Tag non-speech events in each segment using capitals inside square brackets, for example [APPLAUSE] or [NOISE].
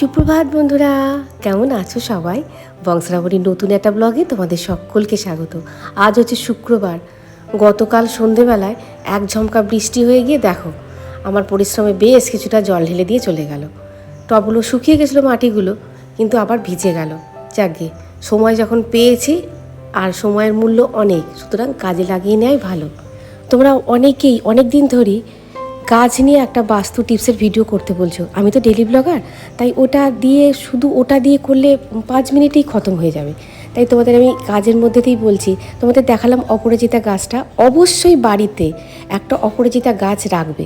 সুপ্রভাত বন্ধুরা, কেমন আছো সবাই? বংশরাবরীর নতুন একটা ব্লগে তোমাদের সকলকে স্বাগত। আজ হচ্ছে শুক্রবার। গতকাল সন্ধেবেলায় এক ঝমকা বৃষ্টি হয়ে গিয়ে দেখো, আমার পরিশ্রমে বেশ কিছুটা জল ঢেলে দিয়ে চলে গেল। টবগুলো শুকিয়ে গেছিল মাটিগুলো, কিন্তু আবার ভিজে গেল। যাকে সময় যখন পেয়েছি, আর সময়ের মূল্য অনেক, সুতরাং কাজে লাগিয়ে নেওয়াই ভালো। তোমরা অনেকেই অনেক দিন ধরেই গাছ নিয়ে একটা বাস্তু টিপসের ভিডিও করতে বলছো। আমি তো ডেলি ব্লগার তাই ওটা দিয়ে, শুধু ওটা দিয়ে করলে পাঁচ মিনিটেই খতম হয়ে যাবে। তাই তোমাদের আমি কাজের মধ্যেতেই বলছি, তোমাদের দেখালাম অপরাজিতা গাছটা। অবশ্যই বাড়িতে একটা অপরাজিতা গাছ রাখবে।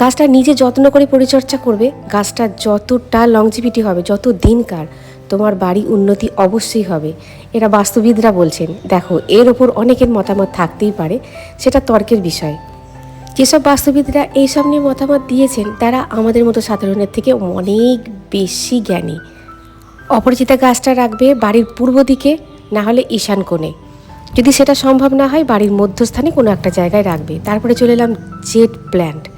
গাছটা নিজে যত্ন করে পরিচর্যা করবে, গাছটা যতটা লংজিভিটি হবে, যত দিনকার তোমার বাড়ি উন্নতি অবশ্যই হবে। এরা বাস্তুবিদরা বলছেন, দেখো, এর ওপর অনেকের মতামত থাকতেই পারে, সেটা তর্কের বিষয়। যেসব বাস্তুবিদরা এইসব নিয়ে মতামত দিয়েছেন, তারা আমাদের মতো সাধারণের থেকে অনেক বেশি জ্ঞানী। অপরিচিতা গাছটা রাখবে বাড়ির পূর্ব দিকে, না হলে ঈশান কোণে। যদি সেটা সম্ভব না হয়, বাড়ির মধ্যস্থানে কোনো একটা জায়গায় রাখবে। তারপরে চলে এলাম জেট প্ল্যান্ট।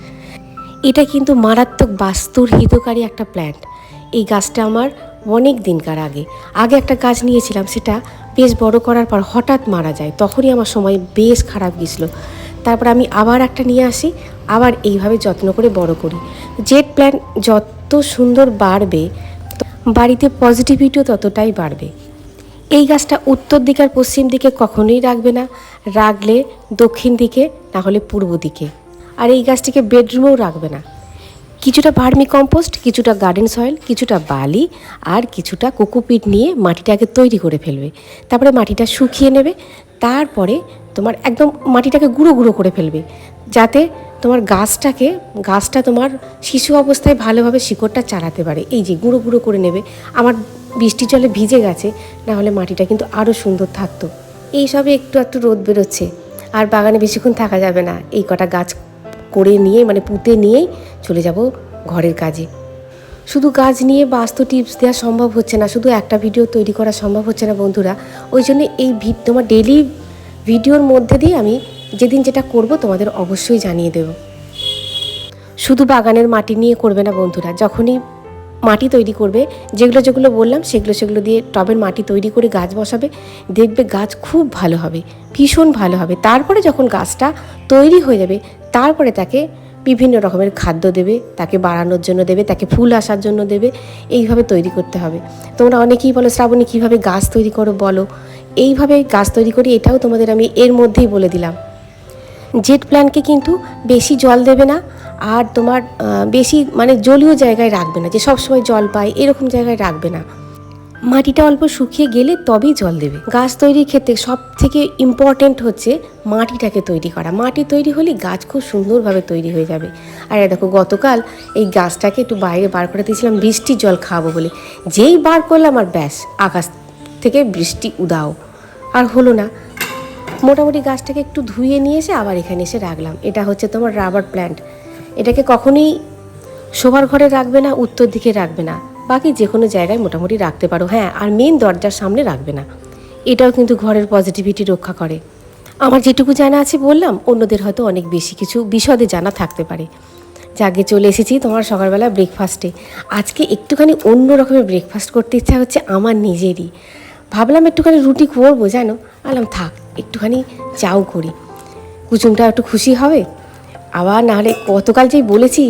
এটা কিন্তু মারাত্মক বাস্তুর হিতকারী একটা প্ল্যান্ট। এই গাছটা আমার অনেক দিনকার আগে। আগে একটা গাছ নিয়েছিলাম, সেটা বেশ বড় করার পর হঠাৎ মারা যায়। তখনই আমার সময় বেশ খারাপ গেছিল। তারপর আমি আবার একটা নিয়ে আসি, আবার এইভাবে যত্ন করে বড় করি। জেট প্ল্যান যত সুন্দর বাড়বে, বাড়িতে পজিটিভিটিও ততটাই বাড়বে। এই গাছটা উত্তর দিক আর পশ্চিম দিকে কখনোই রাখবে না। রাখলে দক্ষিণ দিকে, না হলে পূর্ব দিকে। আর এই গাছটিকে বেডরুমেও রাখবে না। কিছুটা ভার্মি কম্পোস্ট কিছুটা গার্ডেন সয়েল কিছুটা বালি আর কিছুটা কোকোপিট নিয়ে মাটিটাকে তৈরি করে ফেলবে। তারপরে মাটিটা শুকিয়ে নেবে। তারপরে তোমার একদম মাটিটাকে গুঁড়ো গুঁড়ো করে ফেলবে, যাতে তোমার গাছটাকে, গাছটা তোমার শিশু অবস্থায় ভালোভাবে শিকড়টা চালাতে পারে। এই যে গুঁড়ো গুঁড়ো করে নেবে, আমার বৃষ্টির জলে ভিজে গেছে না হলে মাটিটা কিন্তু আরও সুন্দর থাকতো। এইসবে একটু একটু রোদ বেরোচ্ছে, আর বাগানে বেশিক্ষণ থাকা যাবে না। এই কটা গাছ করে নিয়ে মানে পুঁতে নিয়েই চলে যাব ঘরের কাজে। শুধু গাছ নিয়ে বাস্তু টিপস দেওয়া সম্ভব হচ্ছে না, শুধু একটা ভিডিও তৈরি করা সম্ভব হচ্ছে না বন্ধুরা। ওই জন্য এই তোমার ডেলি ভিডিওর মধ্যে দিয়ে আমি যেদিন যেটা করব তোমাদের অবশ্যই জানিয়ে দেব। শুধু বাগানের মাটি নিয়ে করবে না বন্ধুরা, যখনই মাটি তৈরি করবে, যেগুলো যেগুলো বললাম, সেগুলো সেগুলো দিয়ে টবের মাটি তৈরি করে গাছ বসাবে, দেখবে গাছ খুব ভালো হবে, ভীষণ ভালো হবে। তারপরে যখন গাছটা তৈরি হয়ে যাবে, তারপরে তাকে বিভিন্ন রকমের খাদ্য দেবে, তাকে বাড়ানোর জন্য দেবে, তাকে ফুল আসার জন্য দেবে, এইভাবে তৈরি করতে হবে। তোমরা অনেকেই বলো, শ্রাবণী, কীভাবে গাছ তৈরি করো বলো? এইভাবে গাছ তৈরি করি, এটাও তোমাদের আমি এর মধ্যেই বলে দিলাম। জেট প্ল্যান্টকে কিন্তু বেশি জল দেবে না, আর তোমার বেশি মানে জলীয় জায়গায় রাখবে না, যে সবসময় জল পায়, এরকম জায়গায় রাখবে না। মাটিটা অল্প শুকিয়ে গেলে তবেই জল দেবে। গাছ তৈরির ক্ষেত্রে সব থেকে ইম্পর্টেন্ট হচ্ছে মাটিটাকে তৈরি করা। মাটি তৈরি হলে গাছ খুব সুন্দরভাবে তৈরি হয়ে যাবে। আর দেখো, গতকাল এই গাছটাকে একটু বাইরে বার করে দিয়েছিলাম বৃষ্টির জল খাওয়াবো বলে। যেই বার করলাম আর ব্যাস, আকাশ থেকে বৃষ্টি উদাও। আর হলো না। মোটামুটি গাছটাকে একটু ধুয়ে নিয়ে এসে আবার এখানে এসে রাখলাম। এটা হচ্ছে তোমার রাবার প্ল্যান্ট এটাকে কখনোই শোবার ঘরে রাখবে না, উত্তর দিকে রাখবে না। বাকি যে কোনো জায়গায় মোটামুটি রাখতে পারো। হ্যাঁ আর মেন দরজার সামনে রাখবে না। এটাও কিন্তু ঘরের পজিটিভিটি রক্ষা করে। আমার যেটুকু জানা আছে বললাম, অন্যদের হয়তো অনেক বেশি কিছু বিশদে জানা থাকতে পারে। যাকে চলে এসেছি তোমার সকালবেলা ব্রেকফাস্টে আজকে একটুখানি অন্য রকমের ব্রেকফাস্ট করতে ইচ্ছা হচ্ছে আমার নিজেরই। ভাবলাম একটুখানি রুটি করব, জানো? আলাম থাক, একটুখানি চাও করি। কুচুমটা একটু খুশি হবে? আবার নাহলে গতকাল যেই বলেছি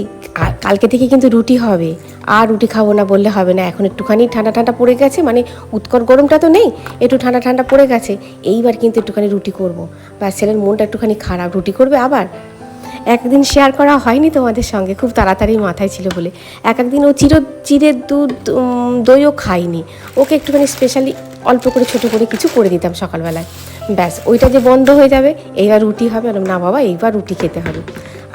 কালকে থেকে কিন্তু রুটি হবে। আর রুটি খাব না বললে হবে না। এখন একটুখানি ঠান্ডা ঠান্ডা পড়ে গেছে মানে উৎকট গরমটা তো নেই, একটু ঠান্ডা ঠান্ডা পড়ে গেছে। এইবার কিন্তু একটুখানি রুটি করব। বা ছেলের মনটা একটুখানি খারাপ। রুটি করবে আবার? একদিন শেয়ার করা হয়নি তোমাদের সঙ্গে, খুব তাড়াতাড়ি মাথায় ছিল বলে। এক একদিন ও চির চিরের দুধ দইও খায়নি। ওকে একটুখানি স্পেশালি অল্প করে, ছোট করে কিছু করে দিতাম সকালবেলায়। ব্যাস, ওইটা যে বন্ধ হয়ে যাবে, এইবার রুটি হবে। না বাবা, এইবার রুটি খেতে হবে।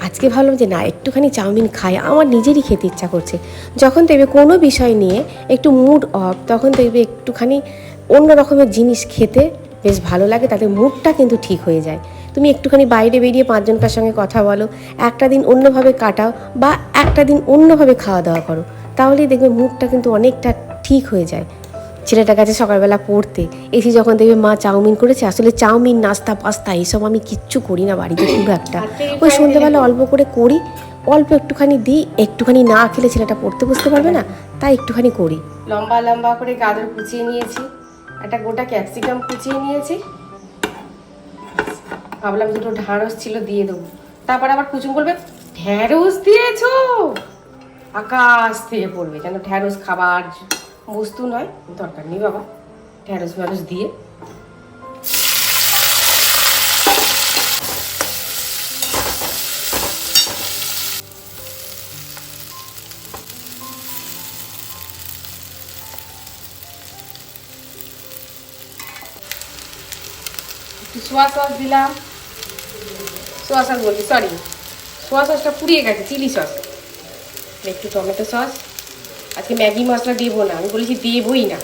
আজকে ভাবলাম যে না, একটুখানি চাউমিন খাই, আমার নিজেরই খেতে ইচ্ছা করছে। যখন দেখবে কোনো বিষয় নিয়ে একটু মুড অফ তখন দেখবে একটুখানি অন্য রকমের জিনিস খেতে বেশ ভালো লাগে, তাতে মুডটা কিন্তু ঠিক হয়ে যায়। তুমি একটুখানি বাইরে বেরিয়ে পাঁচজনকার সঙ্গে কথা বলো, একটা দিন অন্যভাবে কাটাও বা একটা দিন অন্যভাবে খাওয়া দাওয়া করো, তাহলেই দেখবে মুডটা কিন্তু অনেকটা ঠিক হয়ে যায়। ছেলেটা গেছে সকালবেলা পড়তে। এসে যখন দেখবে মা চাউমিন করেছে আসলে চাউমিন নাস্তা পাস্তা এইসব আমি কিচ্ছু করি না বাড়িতে খুব একটা। ওই সন্ধ্যেবেলা অল্প করে করি অল্প একটুখানি দিই একটুখানি না খেলে ছেলেটা পড়তে বসতে পারবে না তাই একটুখানি করি। লম্বা লম্বা করে গাজর কুচিয়ে নিয়েছি একটা গোটা ক্যাপসিকাম কুচিয়ে নিয়েছি। ভাবলাম দুটো ঢ্যাঁড়স ছিল দিয়ে দেবো। তারপর আবার কুচুম বলবে ঢ্যাঁড়স দিয়েছ? আকাশ থেকে পড়বে যেন ঢ্যাঁড়স খাবার বস্তু নয়, দরকার নেই বাবা। ঢ্যাঁড়স ফ্যাঁড়স দিয়ে। সোয়া সস দিলাম। সোয়া সস বলি সরি সোয়া সসটা পুড়িয়ে গেছে, চিলি সস। একটু টমেটো সস। আজকে ম্যাগি মশলা দেবো না, আমি বলেছি দেবই না।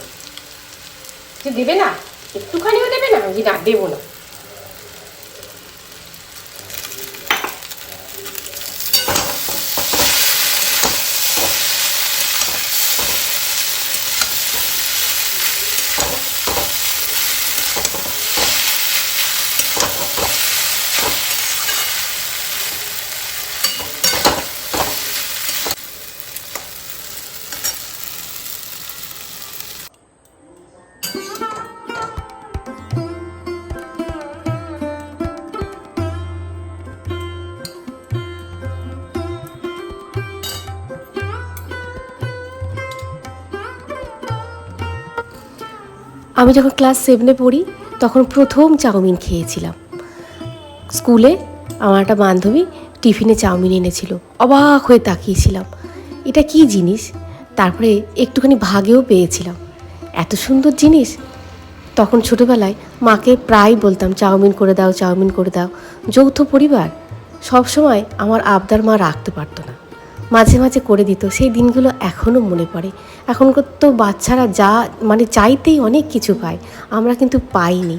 দেবে না? একটুখানিও দেবে না, আমি না, দেবো না। আমি যখন ক্লাস সেভেনে পড়ি, তখন প্রথম চাউমিন খেয়েছিলাম। স্কুলে আমার একটা বান্ধবী টিফিনে চাউমিন এনেছিল। অবাক হয়ে তাকিয়েছিলাম। এটা কি জিনিস? তারপরে একটুখানি ভাগেও পেয়েছিলাম। এত সুন্দর জিনিস। তখন ছোটোবেলায় মাকে প্রায় বলতাম, চাউমিন করে দাও, চাউমিন করে দাও। যৌথ পরিবার সব সময় আমার আবদার মা রাখতে পারতো না। মাঝে মাঝে করে দিত। সেই দিনগুলো এখনও মনে পড়ে। এখনকার তো বাচ্চারা যা মানে চাইতেই অনেক কিছু পায়। আমরা কিন্তু পাইনি।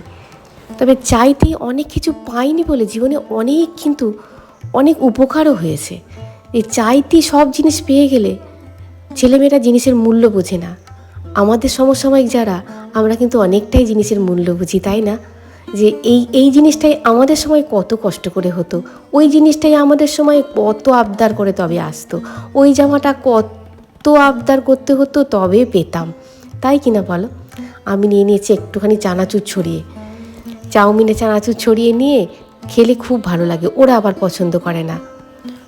তবে চাইতেই অনেক কিছু পাইনি বলে জীবনে অনেক কিন্তু অনেক উপকারও হয়েছে। এই চাইতেই সব জিনিস পেয়ে গেলে ছেলেমেয়েরা জিনিসের মূল্য বোঝে না। আমাদের সমসাময়িক যারা, আমরা কিন্তু অনেকটাই জিনিসের মূল্য বুঝি, তাই না? যে এই এই জিনিসটাই আমাদের সময় কত কষ্ট করে হতো। ওই জিনিসটাই আমাদের সময় কত আবদার করে তবে আসতো। ওই জামাটা কত আবদার করতে হতো তবে পেতাম। তাই কিনা বলো? আমি নিয়ে নিয়েছি একটুখানি চানাচুর ছড়িয়ে। চাউমিনে চানাচুর ছড়িয়ে নিয়ে খেলে খুব ভালো লাগে, ওরা আবার পছন্দ করে না।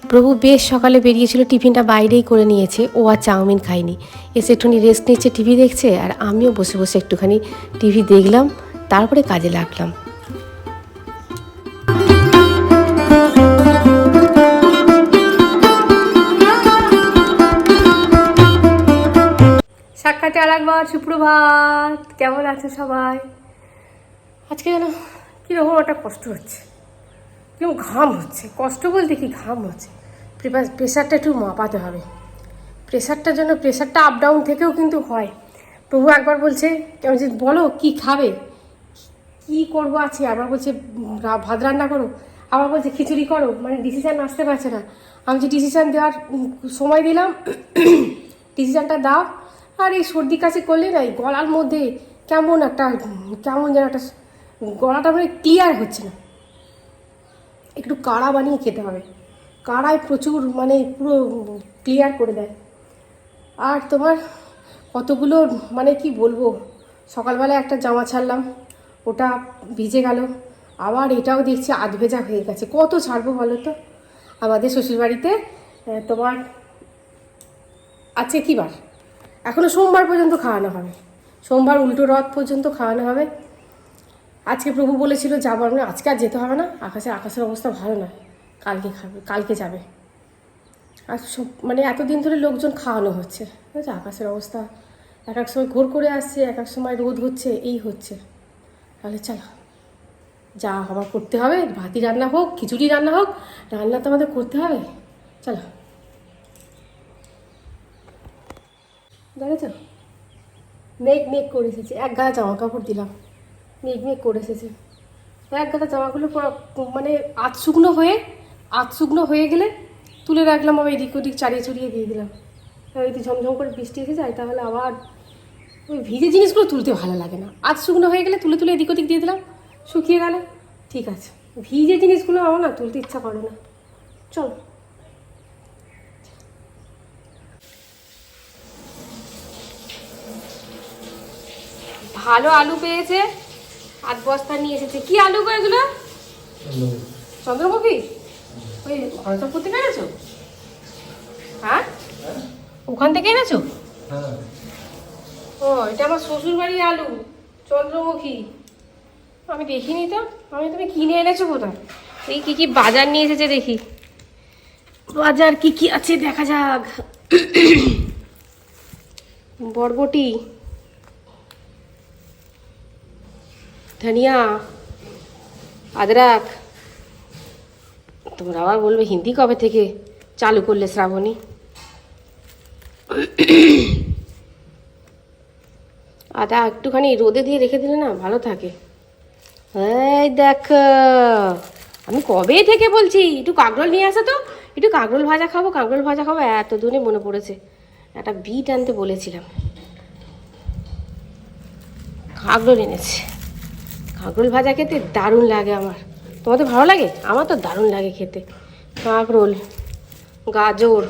প্রভু বেশ সকালে বেরিয়েছিল, টিফিনটা বাইরেই করে নিয়েছে, ও আর চাউমিন খায়নি। এসে একটুখানি রেস্ট নিচ্ছে, টিভি দেখছে, আর আমিও বসে বসে একটুখানি টিভি দেখলাম। তারপরে কাজে লাগলাম। সাক্ষাতে আর একবার, সুপ্রভাত। কেমন আছে সবাই? আজকে যেন কীরকম একটা কষ্ট হচ্ছে। কীরকম ঘাম হচ্ছে। কষ্ট বলতে কি ঘাম হচ্ছে? প্রেশারটা একটু মাপাতে হবে। প্রেশারটার জন্য প্রেশারটা আপ ডাউন থেকেও কিন্তু হয়। প্রভু একবার বলছে, কেমন যে বলো, কি খাবে? কি করব আছে? আবার বলছে ভাত রান্না করো। আবার বলছে, খিচুড়ি করো। মানে ডিসিশান আসতে পারছে না। আমি যে ডিসিশান দেওয়ার সময় দিলাম [COUGHS] ডিসিশানটা দাও। আর এই সর্দি কাশি করলে না, এই গলার মধ্যে কেমন একটা, কেমন যেন একটা, গলাটা মানে ক্লিয়ার হচ্ছে না। একটু কাড়া বানিয়ে খেতে হবে। কাড়ায় প্রচুর মানে পুরো ক্লিয়ার করে দেয়। আর তোমার কতগুলো মানে কি বলব? সকালবেলা একটা জামা ছাড়লাম। ওটা ভিজে গেল। আবার এটাও দেখছি আধ ভেজা হয়ে গেছে। কত ছাড়বো বলো তো? আমাদের শ্বশুরবাড়িতে তোমার আছে কি বার এখনও সোমবার পর্যন্ত খাওয়ানো হবে। সোমবার উল্টো রথ পর্যন্ত খাওয়ানো হবে। আজকে প্রভু বলেছিল যাব আমি আজকে আর যেতে হবে না। আকাশে, আকাশের অবস্থা ভালো না। কালকে খাবে, কালকে যাবে। আর সব মানে এতদিন ধরে লোকজন খাওয়ানো হচ্ছে। বুঝেছ আকাশের অবস্থা এক এক সময় ঘোর করে আসছে, এক এক সময় রোদ হচ্ছে, এই হচ্ছে। তাহলে চলো। যা হবার করতে হবে ভাতি রান্না হোক, খিচুড়ি রান্না হোক, রান্না তো আমাদের করতে হবে। চলো। দেখেছ মেঘ মেঘ করে এসেছে। এক গাদা জামা কাপড় দিলাম। মেঘ মেঘ করে এসেছে। এক গাদা জামাগুলো মানে আধ শুকনো হয়ে, আধ শুকনো হয়ে গেলে তুলে রাখলাম, আবার এদিক ওদিক চারিয়ে চড়িয়ে দিয়ে দিলাম। যদি ঝমঝম করে বৃষ্টি এসে যায়, তাহলে আবার ওই ভিজে জিনিসগুলো তুলতে ভালো লাগে না। আজ শুকনো হয়ে গেলে তুলে তুলে এদিক ওদিক দিয়ে দিলাম শুকিয়ে গেলে। ঠিক আছে। ভিজে জিনিসগুলো আমার না তুলতে ইচ্ছা করে না। চল। ভালো আলু পেয়েছে আট বস্তা নিয়ে এসেছে। কি আলু গো এগুলো? চন্দ্রকপি ওই অর্ণবপুর থেকে এনেছো হ্যাঁ? হ্যাঁ। ওখান থেকে এনেছো? হ্যাঁ। ও এটা আমার শ্বশুর বাড়ির আলু চন্দ্রমুখী। আমি দেখিনি তো আমি তুমি কিনে এনেছো কোথায়? এই কি কি বাজার নিয়ে এসেছে দেখি। বাজার কি কি আছে দেখা যাক। বরবটি ধনিয়া আদরাক। তোমরা আবার বলবে হিন্দি কবে থেকে চালু করলে শ্রাবণী? আদা একটুখানি রোদে দিয়ে রেখে দিলে না ভালো থাকে। এই দেখ, আমি কবে থেকে বলছি, একটু কাঁকরোল নিয়ে আসো তো। একটু কাঁকরোল ভাজা খাব, কাঁকরোল ভাজা খাব, এত দূরে মনে পড়েছে। একটা বিট আনতে বলেছিলাম। কাঁকরোল এনেছে। কাঁকরোল ভাজা খেতে দারুণ লাগে আমার। তোমাদের ভালো লাগে? আমার তো দারুণ লাগে খেতে। কাঁকরোল, গাজর,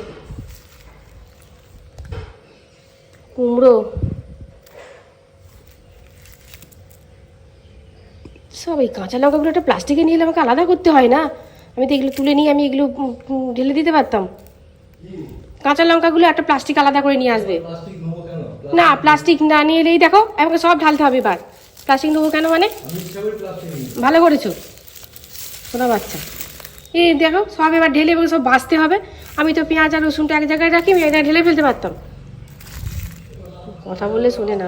কুমড়ো সব এই কাঁচা লঙ্কাগুলো একটা প্লাস্টিকে নিয়ে এলে আমাকে আলাদা করতে হয় না? আমি তো এগুলো তুলে নিয়ে আমি এগুলো ঢেলে দিতে পারতাম। কাঁচা লঙ্কাগুলো একটা প্লাস্টিক আলাদা করে নিয়ে আসবে। না প্লাস্টিক না নিয়ে এলেই দেখো আমাকে সব ঢালতে হবে এবার। প্লাস্টিক নেব কেন মানে? ভালো করেছ। শোনা বাচ্চা। এই দেখো সব এবার ঢেলে এবার সব বাঁচতে হবে। আমি তো পেঁয়াজ আর রসুনটা এক জায়গায় রাখি আমি এক জায়গায় ঢেলে ফেলতে পারতাম। কথা বললে শুনে না।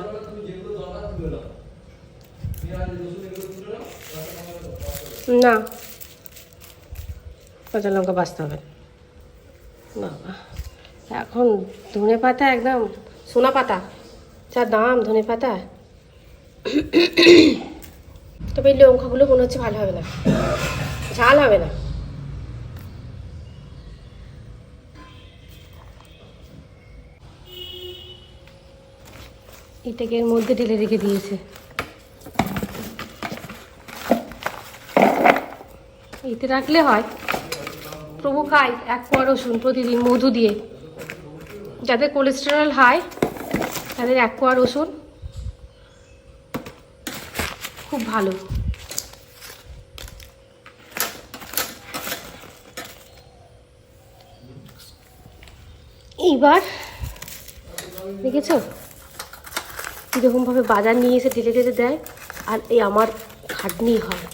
না। কাঁচা লঙ্কা বাঁচতে হবে। বাবা। এখন ধনে পাতা একদম সোনা পাতা। যা দাম ধনে পাতা। তবে এই লঙ্কাগুলো মনে হচ্ছে ভালো হবে না। ঝাল হবে না। এটাকে এর মধ্যে ঢেলে রেখে দিয়েছে। এতে রাখলে হয়। প্রভু খায় এক পোয়া রসুন প্রতিদিন মধু দিয়ে। যাদের কোলেস্টেরল হাই তাদের এক পোয়া রসুন। খুব ভালো। এইবার দেখেছ? কীরকমভাবে বাজার নিয়ে এসে ঢেলে ঢেলে দেয়, আর এই আমার খাটনি হয়।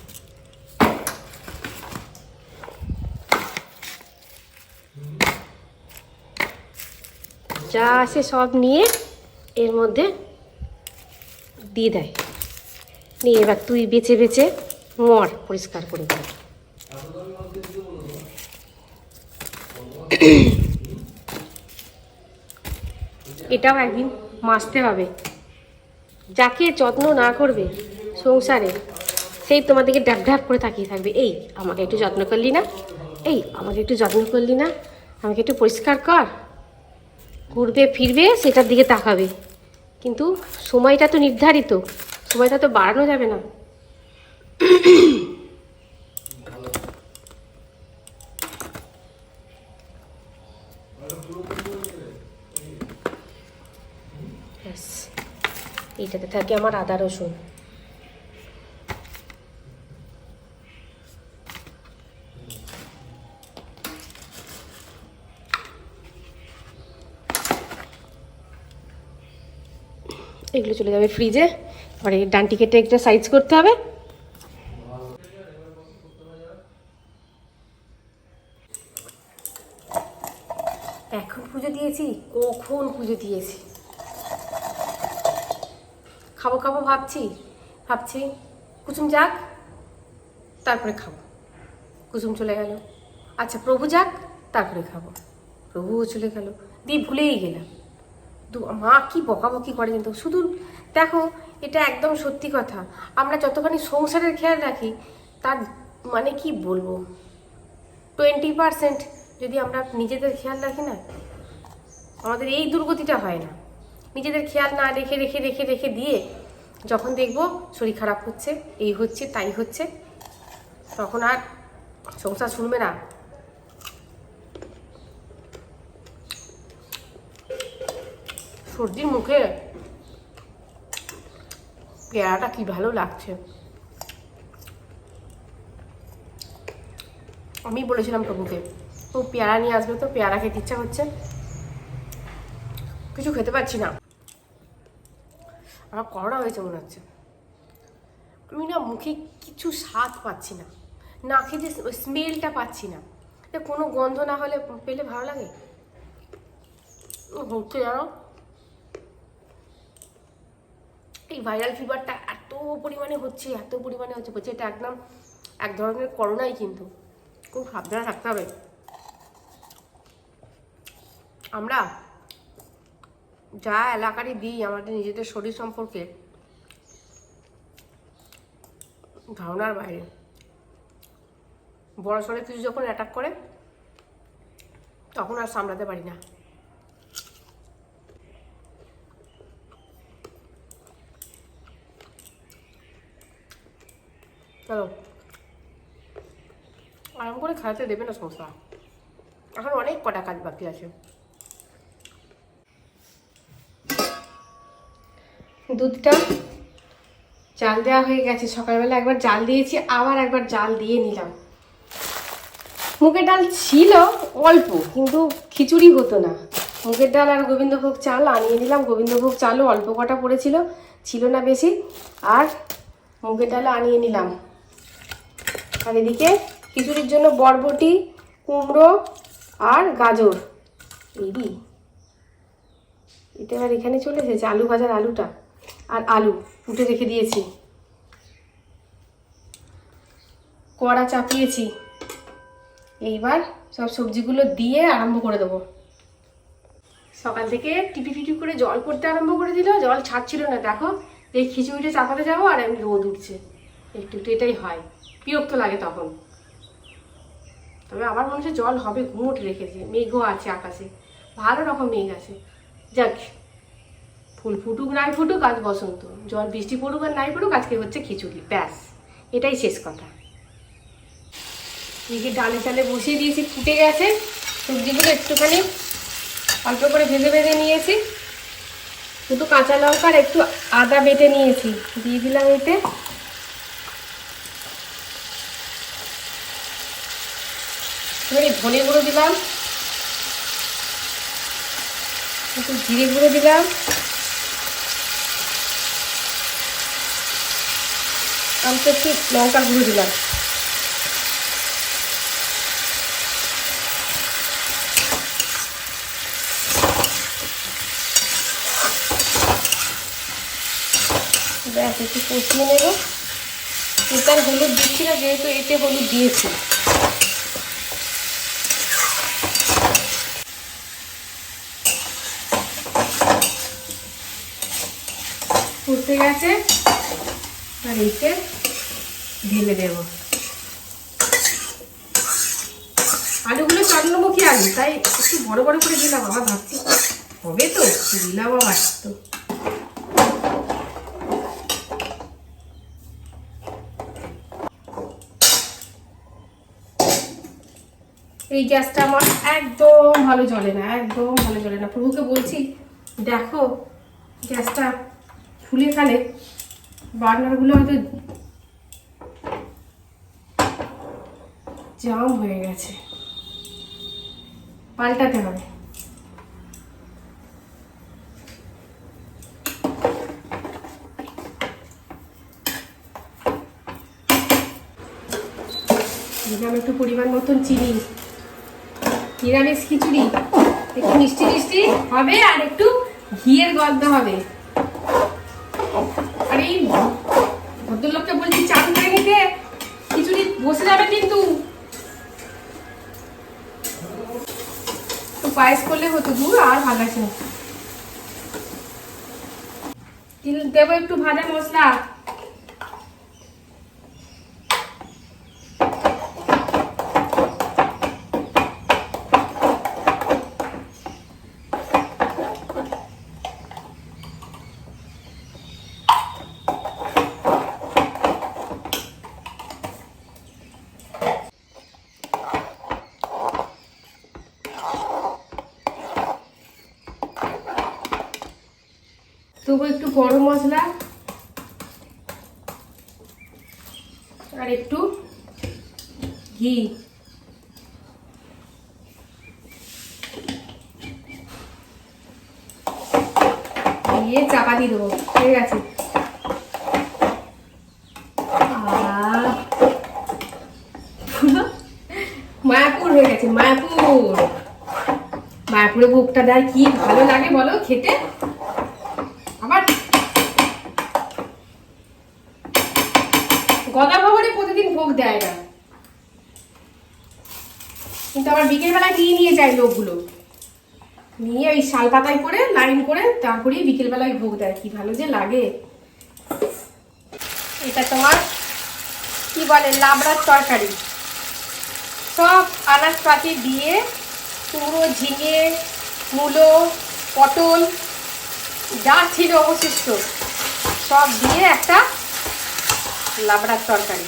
যা আসে সব নিয়ে এর মধ্যে দিয়ে দেয়। নিয়ে এবার তুই বেছে বেছে মর পরিষ্কার করে দে এটাও একদিন মাজতে হবে। যাকে যত্ন না করবে সংসারে, সেই তোমাদেরকে ড্যাপ ড্যাপ করে তাকিয়ে থাকবে, এই, আমাকে একটু যত্ন করলি না, এই, আমাকে একটু যত্ন করলি না, আমাকে একটু পরিষ্কার কর। ঘুরবে, ফিরবে, সেটার দিকে তাকাবে। কিন্তু সময়টা তো নির্ধারিত। সময়টা তো বাড়ানো যাবে না। এইটাতে থাকে আমার আদা রসুন। এগুলো চলে যাবে ফ্রিজে পরে ডান্টি কেটে একটা সাইজ করতে হবে। এখন পুজো দিয়েছি, কখন পুজো দিয়েছি? খাব খাব ভাবছি ভাবছি, কুসুম যাক, তারপরে খাব। কুসুম চলে গেল। আচ্ছা প্রভু যাক, তারপরে খাব। প্রভুও চলে গেল। দিয়ে ভুলেই গেলাম। মা কি বকাবকি করে কিন্তু? শুধু দেখো, এটা একদম সত্যি কথা। আমরা যতখানি সংসারের খেয়াল রাখি, তার মানে কি বলব? টোয়েন্টি পারসেন্ট যদি আমরা নিজেদের খেয়াল রাখি না, আমাদের এই দুর্গতিটা হয় না। নিজেদের খেয়াল না রেখে রেখে রেখে রেখে দিয়ে যখন দেখব শরীর খারাপ হচ্ছে, এই হচ্ছে, তাই হচ্ছে, তখন আর সংসার শুনবে না। সর্দির মুখে। পেয়ারাটা কি ভালো লাগছে। আমি বলেছিলাম প্রভুকে ও পেয়ারা নিয়ে আসবে তো পেয়ারা খেতে ইচ্ছা হচ্ছে কিছু খেতে পারছি না। আমার করোনা হয়েছে মনে হচ্ছে। আমি না মুখে কিছু স্বাদ পাচ্ছি না। নাকে যে স্মেলটা পাচ্ছি না। কোনো গন্ধ না হলে পেলে ভালো লাগে। হচ্ছে জানো এই ভাইরাল ফিভারটা এত পরিমাণে হচ্ছে, এত পরিমাণে হচ্ছে বলছে এটা একদম এক ধরনের করোনাই কিন্তু। খুব সাবধানে থাকতে হবে। আমরা যা এলাকারই দিই, আমাদের নিজেদের শরীর সম্পর্কে, ধারণার বাইরে। বড় সড়ে কিছু যখন অ্যাটাক করে, তখন আর সামলাতে পারি না। চলো। আরাম করে খাওয়াতে দেবে না সমস্যা এখন অনেক কটা কাজ বাকি আছে। দুধটা জাল দেওয়া হয়ে গেছে। সকালবেলা একবার জাল দিয়েছি, আবার একবার জাল দিয়ে নিলাম। মুগের ডাল ছিল অল্প, কিন্তু খিচুড়ি হতো না। মুগের ডাল আর গোবিন্দভোগ চাল আনিয়ে নিলাম। গোবিন্দভোগ চালও অল্প কটা পড়েছিল, ছিল না বেশি। আর মুগের ডাল আনিয়ে নিলাম। আর এদিকে খিচুড়ির জন্য বরবটি, কুমড়ো আর গাজর। এই এটা এবার এখানে চলে এসেছে, আলু ভাজার আলুটা। আর আলু, উঠে রেখে দিয়েছি। কড়া চাপিয়েছি। এইবার সব সবজিগুলো দিয়ে আরম্ভ করে দেবো। সকাল থেকে টিপি টিপি করে জল পড়তে আরম্ভ করে দিল, জল ছাড়ছিল না। দেখো, এই খিচুড়িটা চাপাতে যাব আর এমনি রোদ উঠছে। একটু একটু এটাই হয়। বিরক্ত লাগে তখন। তবে আমার মনে হচ্ছে জল হবে, ঘুমট রেখেছে। মেঘও আছে আকাশে। ভালো রকম মেঘ আছে। যাক, ফুল ফুটুক, নাই ফুটুক, আজ বসন্ত। জল বৃষ্টি পড়ুক আর নাই পড়ুক, আজকে হচ্ছে খিচুড়ি। ব্যাস, এটাই শেষ কথা। এদিকে ডালে চালে বসিয়ে দিয়েছি, ফুটে গেছে। সবজিগুলো একটুখানি অল্প করে ভেজে ভেজে নিয়েছি। দুটো কাঁচা লঙ্কা আর একটু আদা বেটে নিয়েছি। দিয়ে দিলাম এতে এবারে ধনে গুঁড়ো দিলাম। একটু জিরে গুঁড়ো দিলাম। অল্প একটু লঙ্কা গুঁড়ো দিলাম। ব্যাস, একটু কষিয়ে নেব। এতে আর হলুদ দিচ্ছি না, যেহেতু এতে হলুদ দিয়েছি। ফুটতে গেছে। আর এতে ঢেলে দেব। আলুগুলো চন্দ্রমুখী আলু? তাই একটু বড় বড় করে দিলাম আবার ভাবছি হবে তো দিলাম আবার তো। এই গ্যাসটা আমার একদম ভালো জ্বলে না, একদম ভালো জ্বলে না। প্রভুকে বলছি, দেখো গ্যাসটা ফুলে খালে বার্নারগুলো হয়তো জাম হয়ে গেছে। পাল্টাতে হবে। দিলাম একটু পরিমাণ মতন চিনি। নিরামিষ খিচুড়ি। একটু মিষ্টি মিষ্টি হবে আর একটু ঘিয়ের গন্ধ হবে। পায়েস করলে হতো দূর আর ভালো লাগছে দেবো একটু ভাজা মশলা। আর একটু ঘি। দিয়ে চাপা দিয়ে দেবো আহ, পুরো মায়াপুর হয়ে গেছে মায়াপুর। মায়াপুরে ভোগটা দেয় কি ভালো লাগে বলো খেতে আবার গদা ভবনে ভোগ দেয় না। কিন্তু আবার বিকেল বেলায় নিয়ে যায় লোকগুলো। নিয়ে ওই শাল পাতায় করে লাইন করে তারপরেই বিকেল বেলায় ভোগ দেয়। কি ভালো যে লাগে। এটা তোমার কি বলে, লাবড়ার তরকারি। সব আনাজপাতি দিয়ে কুমড়ো, ঝিঙে, মূলো, পটল, যা ছিল অবশিষ্ট, সব দিয়ে একটা লাবড়ার তরকারি।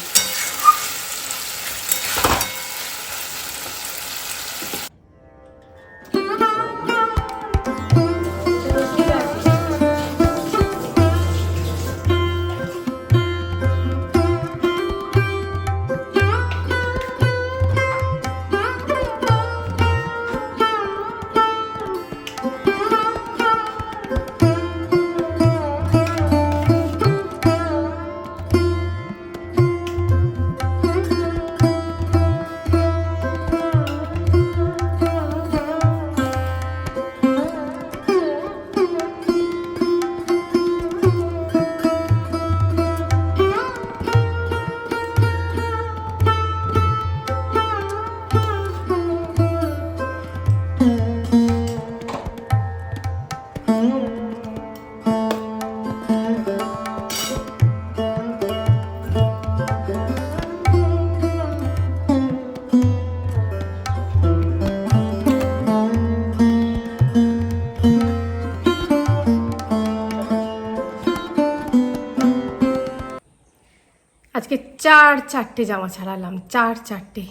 আজকে চার চারটে জামা ছাড়ালাম, চার চারটে।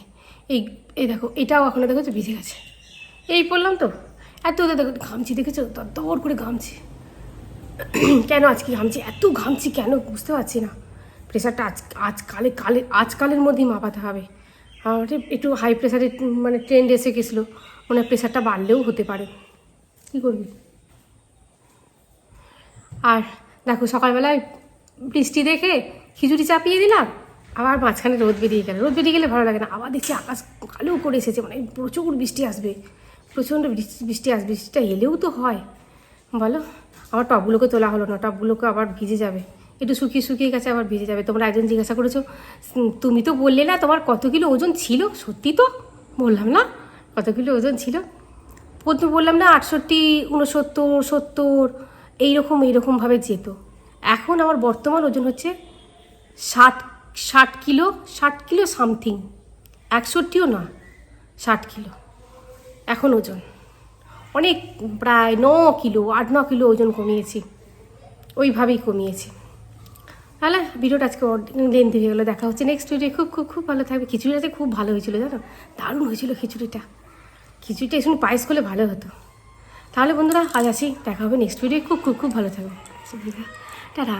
এই এই দেখো, এটাও এখনও দেখো তো ভিজে গেছে। এই পরলাম তো, এত দেখো, ঘামছি, দেখেছ? দর করে ঘামছি। [CLEARS THROAT] কেন আজকে ঘামছি? এত ঘামছি কেন? বুঝতে পারছি না। প্রেশারটা আজ আজকালে কালে আজকালের মধ্যেই মাপাতে হবে। আমার একটু হাই প্রেশারের মানে ট্রেন্ড এসে গেছিল। মানে প্রেশারটা বাড়লেও হতে পারে। কী করবি? আর দেখো, সকালবেলায় বৃষ্টি দেখে খিচুড়ি চাপিয়ে দিলাম, আবার মাঝখানে রোদ বেরিয়ে গেল। রোদ বেরিয়ে গেলে ভালো লাগে না। আবার দেখছি আকাশ কালো করে এসেছে মানে প্রচুর বৃষ্টি আসবে, প্রচণ্ড বৃষ্টি আসবে, বৃষ্টিটা এলেও তো হয়। বলো আমার টবগুলোকে তোলা হলো না টপগুলোকে আবার ভিজে যাবে। একটু শুকিয়ে শুকিয়ে গেছে, আবার ভিজে যাবে। তোমরা একজন জিজ্ঞাসা করেছ তুমি তো বললে না তোমার কত কিলো ওজন ছিল? সত্যি তো? বললাম না, কত কিলো ওজন ছিল? প্রথমে বললাম না আটষট্টি উনসত্তর সত্তর, এইরকম এইরকমভাবে যেত। এখন আমার বর্তমান ওজন হচ্ছে ষাট ষাট কিলো ষাট কিলো সামথিং একষট্টিও না, ষাট কিলো। এখন ওজন। অনেক, প্রায় ন কিলো, আট, ন কিলো ওজন কমিয়েছি। ওইভাবেই কমিয়েছি। তাহলে ভিডিওটা আজকে লেন্থি হয়ে গেলো, দেখা হচ্ছে নেক্সট ভিডিও খুব খুব খুব ভালো থাকবে। খিচুড়িটা খুব ভালো হয়েছিল, জানো? দারুণ হয়েছিল খিচুড়িটা। খিচুড়িটা একটু পায়েস করলে ভালো হতো। তাহলে বন্ধুরা, আজ আসি, দেখা হবে নেক্সট ভিডিও খুব খুব খুব ভালো থাকবে টাটা।